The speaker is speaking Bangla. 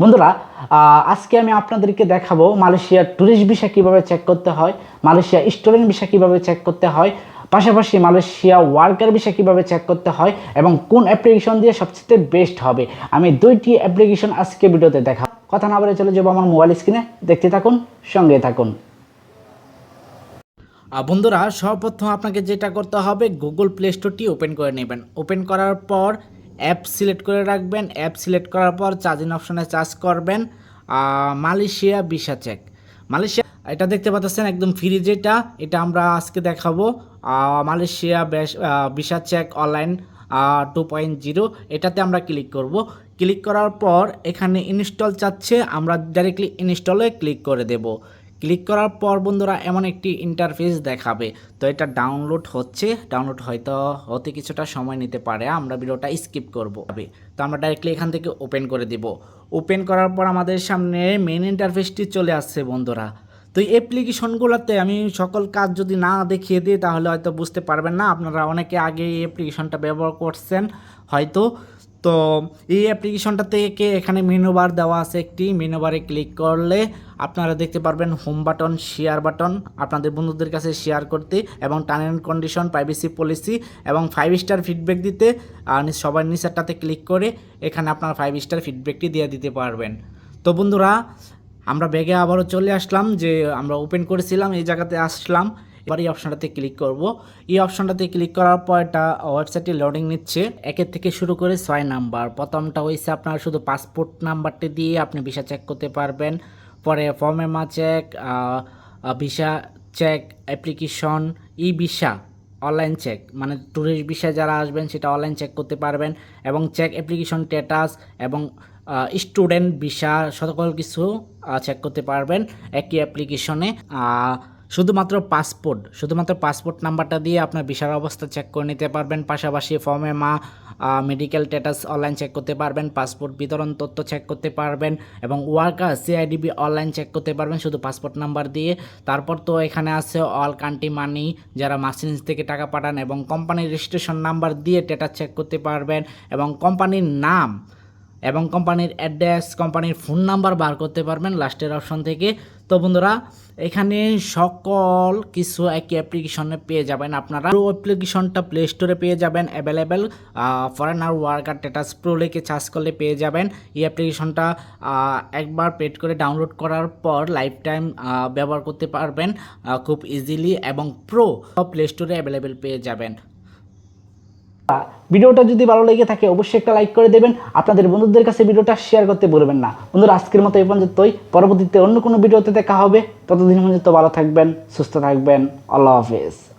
বন্ধুরা আজকে আমি আপনাদেরকে দেখাবো মালয়েশিয়ার ট্যুরিস্ট ভিসা কীভাবে চেক করতে হয়, মালয়েশিয়া স্টুডেন্ট ভিসা কীভাবে চেক করতে হয়, পাশাপাশি মালয়েশিয়া ওয়ার্কার ভিসা কীভাবে চেক করতে হয় এবং কোন অ্যাপ্লিকেশন দিয়ে সবচেয়ে বেস্ট হবে। আমি দুইটি অ্যাপ্লিকেশন আজকে ভিডিওতে দেখা কথা না বলে চলে যাব আমার মোবাইল স্ক্রিনে দেখতে থাকুন, সঙ্গে থাকুন। বন্ধুরা, সর্বপ্রথম আপনাকে যেটা করতে হবে গুগল প্লে স্টোরটি ওপেন করে নেবেন। ওপেন করার পর অ্যাপ সিলেক্ট করে রাখবেন। অ্যাপ সিলেক্ট করার পর চার্জিং অপশনে চার্জ করবেন। Malaysia visa check. মালয়েশিয়া, এটা দেখতে পাচ্ছেন একদম ফ্রি যেটা, এটা আমরা আজকে দেখাবো। Malaysia visa check online two point zero, এটাতে আমরা ক্লিক করব। ক্লিক করার পর এখানে ইনস্টল চাচ্ছে, আমরা ডাইরেক্টলি ইনস্টলে ক্লিক করে দেব। ক্লিক করার পর বন্ধুরা এমন একটি ইন্টারফেস দেখাবে। তো এটা ডাউনলোড হচ্ছে। ডাউনলোড হয়তো হতে কিছুটা সময় নিতে পারে। আমরা ভিডিওটা স্কিপ করব। তো আমরা ডাইরেক্টলি এখান থেকে ওপেন করে দিব। ওপেন করার পর আমাদের সামনে মেন ইন্টারফেসটি চলে আসছে বন্ধুরা। তো এই অ্যাপ্লিকেশনগুলোতে আমি সকল কাজ যদি না দেখিয়ে দিই, তাহলে হয়তো বুঝতে পারবেন না। আপনারা অনেকে আগে এই অ্যাপ্লিকেশনটা ব্যবহার করছেন, হয়তো। তো এই অ্যাপ্লিকেশনটা থেকে এখানে মেনু বার দেওয়া আছে একটি। মেনু বারে ক্লিক করলে আপনারা দেখতে পারবেন হোম বাটন শেয়ার বাটন আপনাদের বন্ধুদের কাছে শেয়ার করতে এবং term and condition privacy policy এবং ফাইভ স্টার ফিডব্যাক দিতে আর সবার নিচেরটাতে ক্লিক করে এখানে আপনার ফাইভ স্টার ফিডব্যাকটি দিয়ে দিতে পারবেন। তো বন্ধুরা, আমরা ব্যাগে আবারও চলে আসলাম যে আমরা ওপেন করেছিলাম, এই জায়গাতে আসলাম। এবার এই অপশনটাতে ক্লিক করব। এই অপশনটাতে ক্লিক করার পর এটা ওয়েবসাইটে লোডিং নিচ্ছে। একের থেকে শুরু করে ছয় নাম্বার। প্রথমটা হয়েছে আপনার শুধু পাসপোর্ট নাম্বারটি দিয়ে আপনি ভিসা চেক করতে পারবেন। পরে ফর্মেমা check visa check application e visa online check মানে ট্যুরিস্ট বিষয়ে যারা আসবেন সেটা অনলাইন চেক করতে পারবেন। এবং চেক অ্যাপ্লিকেশন স্ট্যাটাস এবং স্টুডেন্ট ভিসা সকল কিছু চেক করতে পারবেন। একই অ্যাপ্লিকেশনে শুধুমাত্র পাসপোর্ট শুধুমাত্র পাসপোর্ট নাম্বারটা দিয়ে আপনার ভিসার অবস্থা চেক করে নিতে পারবেন। পাশাপাশি ফর্মে মা মেডিকেল স্ট্যাটাস অনলাইন চেক করতে পারবেন পাসপোর্ট বিতরণ তথ্য চেক করতে পারবেন এবং ওয়ার্কার সিআইডিবি অনলাইন চেক করতে পারবেন শুধু পাসপোর্ট নাম্বার দিয়ে। তারপর তো এখানে আছে অল কান্ট্রি মানি যারা মাসিনিস থেকে টাকা পাঠান এবং কোম্পানির রেজিস্ট্রেশন নাম্বার দিয়ে ডেটা চেক করতে পারবেন এবং কোম্পানির নাম এবং কোম্পানির অ্যাড্রেস, কোম্পানির ফোন নাম্বার বার করতে পারবেন লাস্টের অপশন থেকে। তো বন্ধুরা, এখানে সকল কিছু একই অ্যাপ্লিকেশনে পেয়ে যাবেন আপনারা। পুরো অ্যাপ্লিকেশনটা প্লে স্টোরে পেয়ে যাবেন available foreigner worker status pro লিখে চার্জ করলে পেয়ে যাবেন। এই অ্যাপ্লিকেশনটা একবার পেড করে ডাউনলোড করার পর লাইফ টাইম ব্যবহার করতে পারবেন খুব ইজিলি এবং প্রো প্লে স্টোরে অ্যাভেলেবেল পেয়ে যাবেন। ভিডিওটা যদি ভালো লেগে থাকে, অবশ্যই একটা লাইক করে দেবেন। আপনাদের বন্ধুদের কাছে ভিডিওটা শেয়ার করতে বলবেন না। বন্ধুরা, আজকের মতো এই পর্যন্তই। পরবর্তীতে অন্য কোনো ভিডিওতে দেখা হবে। ততদিন পর্যন্ত ভালো থাকবেন, সুস্থ থাকবেন। আল্লাহ হাফেজ।